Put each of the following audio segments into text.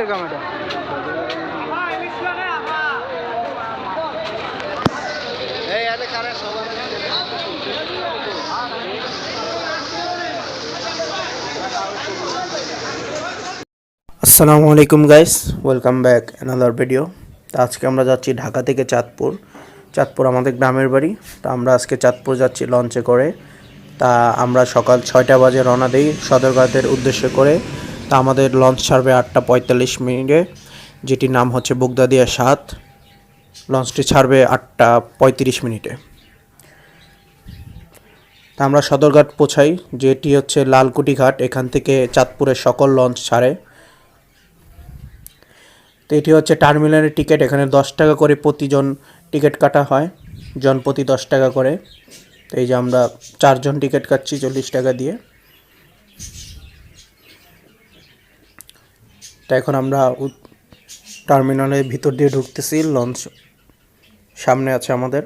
কিসের কাম এটা আসসালামু আলাইকুম guys welcome back another video তো আজকে আমরা যাচ্ছি ঢাকা থেকে চাঁদপুর। চাঁদপুর আমাদের গ্রামের বাড়ি। তা আমরা আজকে চাঁদপুর যাচ্ছি লঞ্চে করে। তা আমরা সকাল ছয়টা বাজে রওনা দিই সদরঘাটের উদ্দেশ্য করে। তা আমাদের লঞ্চ ছাড়বে আটটা পঁয়তাল্লিশ মিনিটে, যেটির নাম হচ্ছে বুগদাদিয়া সাত। লঞ্চটি ছাড়বে আটটা পঁয়ত্রিশ মিনিটে। তা আমরা সদরঘাট পৌঁছাই, যেটি হচ্ছে লালকুটি ঘাট, এখান থেকে চাঁদপুরের সকল লঞ্চ ছাড়ে। তো এটি হচ্ছে টার্মিনালের টিকিট এখানে দশ টাকা করে প্রতিজন টিকিট কাটা হয়, জন প্রতি দশ টাকা করে। তো এই যে আমরা চারজন টিকিট কাটছি চল্লিশ টাকা দিয়ে। তো এখন আমরা টার্মিনালের ভিতর দিয়ে ঢুকতেছি, লঞ্চ সামনে আছে আমাদের।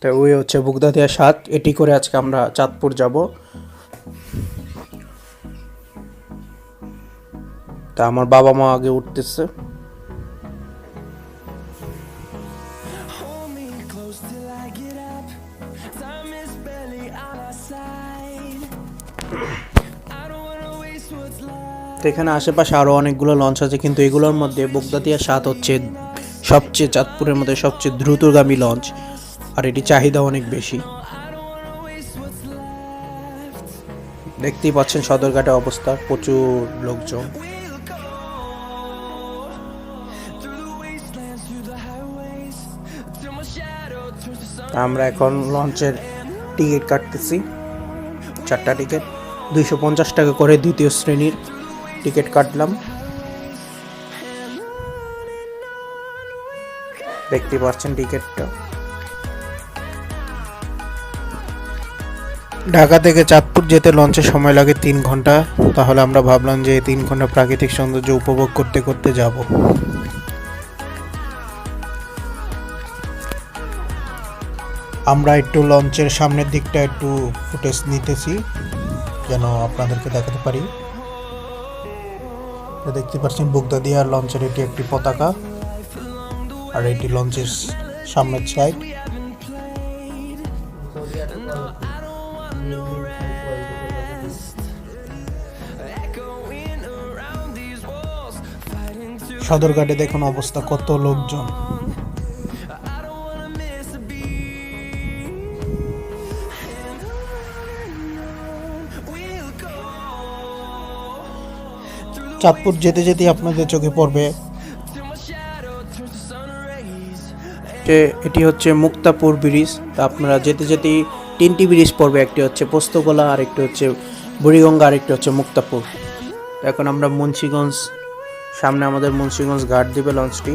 তো ওই হচ্ছে বুগদাদিয়া সাত, এটি করে আজকে আমরা চাঁদপুর যাব। তা আমার বাবা মা আগে উঠতেছে। তো এখানে আশেপাশে আরও অনেকগুলো লঞ্চ আছে, কিন্তু এগুলোর মধ্যে বগদাতিয়া সাত হচ্ছে সবচেয়ে চাঁদপুরের মধ্যে সবচেয়ে দ্রুতগামী লঞ্চ আর এটি চাহিদা অনেক বেশি দেখতেই পাচ্ছেন সদরঘাটের অবস্থা, প্রচুর লোকজন. আমরা এখন লঞ্চের টিকিট কাটতেছি, চারটা টিকিট দুইশো পঞ্চাশ টাকা করে দ্বিতীয় শ্রেণির টিকিট কাটলাম। দেখতে পাচ্ছেন টিকিটটা। ঢাকা থেকে চাঁদপুর যেতে লঞ্চে সময় লাগে তিন ঘণ্টা। তাহলে আমরা ভাবলাম যে তিন ঘণ্টা প্রাকৃতিক সৌন্দর্য উপভোগ করতে করতে যাব। আমরা একটু লঞ্চের সামনের দিকটা একটু ফুটেজ নিতেছি, যেন আপনাদেরকে দেখাতে পারি। দেখতে পাচ্ছেন আর লঞ্চের এটি একটি পতাকা আর এটি লঞ্চের সামনের সাইড. সদরঘাটে দেখুন অবস্থা, কত লোকজন চাঁদপুর যেতে যেতে আপনাদের চোখে পড়বে। এটি হচ্ছে মুক্তাপুর ব্রিজ, তা আপনারা যেতে যেতেই তিনটি ব্রিজ পড়বে, একটি হচ্ছে পোস্তগোলা আর একটি হচ্ছে বুড়িগঙ্গা আর একটি হচ্ছে মুক্তাপুর। এখন আমরা মুন্সিগঞ্জ, সামনে আমাদের মুন্সিগঞ্জ ঘাট দিবে লঞ্চটি,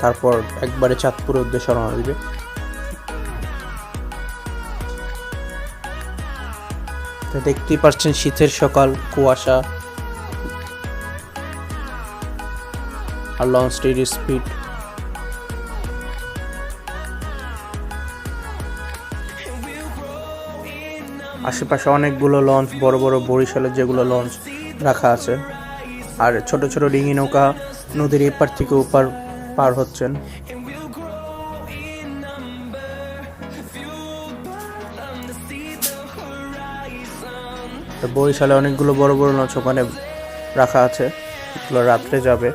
তারপর একবারে চাঁদপুরের উদ্দেশ্যে রওনা দিবে। দেখতেই পাচ্ছেন শীতের সকাল, কুয়াশা। আর লঞ্চটির স্পিড আশেপাশে অনেকগুলো লঞ্চ, বড় বড় বরিশালের যেগুলো লঞ্চ রাখা আছে। আর ছোট ছোট ডিঙি নৌকা নদীর এপার থেকে ওপার পার হচ্ছেন। বরিশালে অনেকগুলো বড় বড় লঞ্চ ওখানে রাখা আছে। এগুলো রাত্রে যাবে।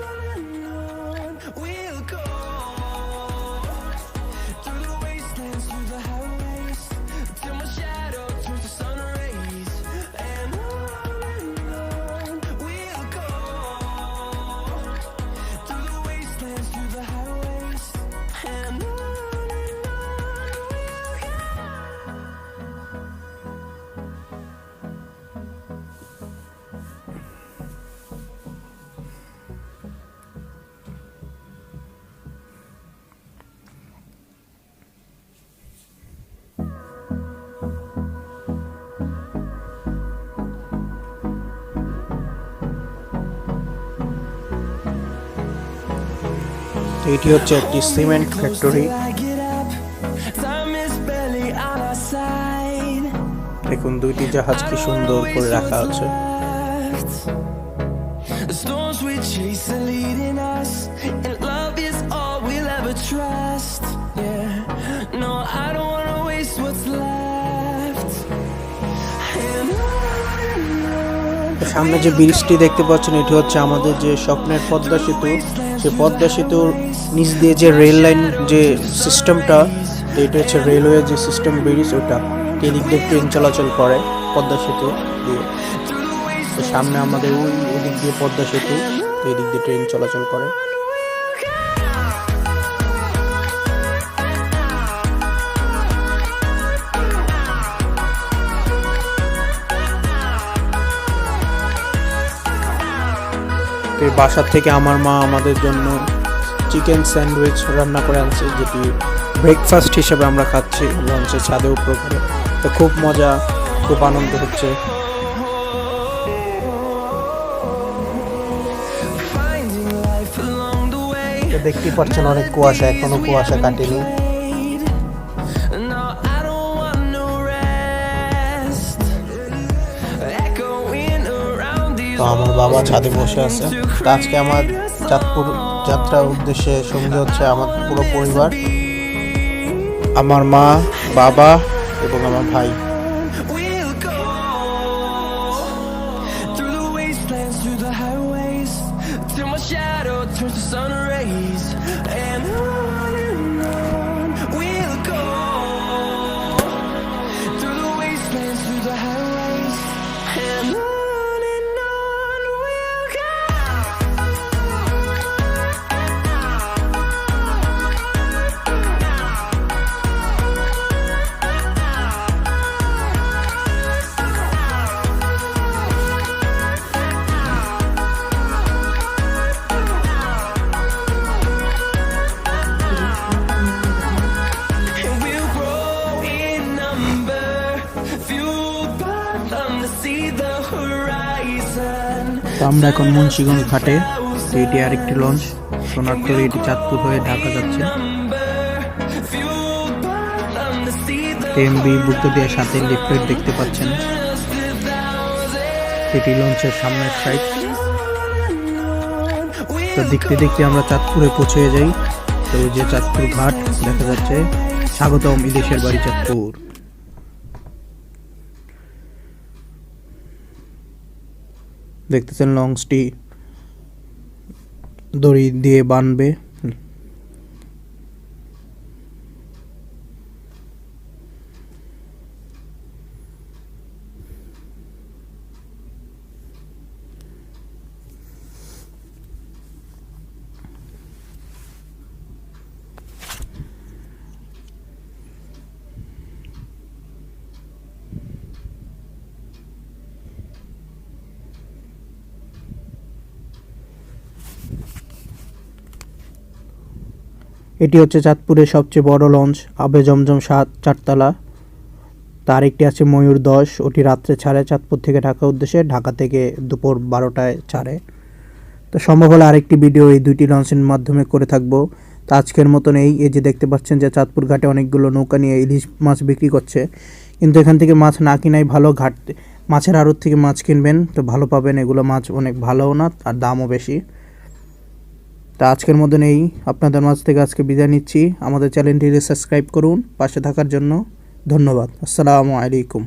এটি হচ্ছে একটি সিমেন্ট ফ্যাক্টরি। দেখুন, দুইটি জাহাজ কি সুন্দর করে রাখা আছে। সামনে যে ব্রিজটি দেখতে পাচ্ছেন, এটি হচ্ছে আমাদের যে স্বপ্নের পদ্মা সেতু। সেই পদ্মা সেতুর নিচ দিয়ে যে রেল লাইন যে সিস্টেমটা এটা হচ্ছে রেলওয়ে যে সিস্টেম ব্রিজ ওটা এদিক দিয়ে ট্রেন চলাচল করে পদ্মা সেতু দিয়ে। তো সামনে আমাদের ওই ওদিক দিয়ে পদ্মা সেতু এদিক দিয়ে ট্রেন চলাচল করে। এই বাসার থেকে আমার মা আমাদের জন্য চিকেন স্যান্ডউইচ রান্না করে আনছে যেটি ব্রেকফাস্ট হিসেবে আমরা খাচ্ছি লঞ্চে ছাদে উপরে করে। তো খুব মজা খুব আনন্দ হচ্ছে। দেখতেই পাচ্ছেন অনেক কুয়াশা এখনও কুয়াশা কাটেনি। আমার বাবা ছাদে বসে আছে। আজকে আমার চাঁদপুর যাত্রার উদ্দেশ্যে সঙ্গে হচ্ছে আমার পুরো পরিবার। আমার মা, বাবা এবং আমার ভাই। আমরা এখন মুন্সিগঞ্জ ঘাটে। এটি আরেকটি লঞ্চ। সোনার তরী, এটি চাঁদপুর হয়ে ঢাকা যাচ্ছে। the টেমবি বুদ্ধদিয়ার সাথে লিফলেট দেখতে পাচ্ছেন। এটি লঞ্চের সামনের সাইড। তো দেখতে দেখতে আমরা চাঁদপুরে পৌঁছে যাই। তো যে চাঁদপুর ঘাট, দেখা যাচ্ছে। স্বাগতম বিদেশের বাড়ি চাঁদপুর। দেখতেছেন লঞ্চটি দড়ি দিয়ে বানবে। এটি হচ্ছে চাঁদপুরের সবচেয়ে বড় লঞ্চ, আবে জমজম সাত চারতলা। তার একটি আছে ময়ূর দশ, ওটি রাত্রে ছাড়ে, চাঁদপুর থেকে ঢাকা উদ্দেশ্যে ঢাকা থেকে দুপুর বারোটায় ছাড়ে। তো সম্ভব হলে আরেকটি ভিডিও এই দুইটি লঞ্চের মাধ্যমে করে থাকব। তো আজকের মতন এই এই যে দেখতে পাচ্ছেন যে চাঁদপুর ঘাটে অনেকগুলো নৌকা নিয়ে ইলিশ মাছ বিক্রি করছে। কিন্তু এখান থেকে মাছ না কিনাই ভালো ঘাট, মাছের আড়ত থেকে মাছ কিনবেন, তো ভালো পাবেন। এগুলো মাছ অনেক ভালোও না আর দামও বেশি। তা আজকের মতন এই। আপনাদের মাঝ থেকে আজকে বিদায় নিচ্ছি। আমাদের চ্যানেলটি সাবস্ক্রাইব করুন পাশে থাকার জন্য ধন্যবাদ। আসসালামু আলাইকুম।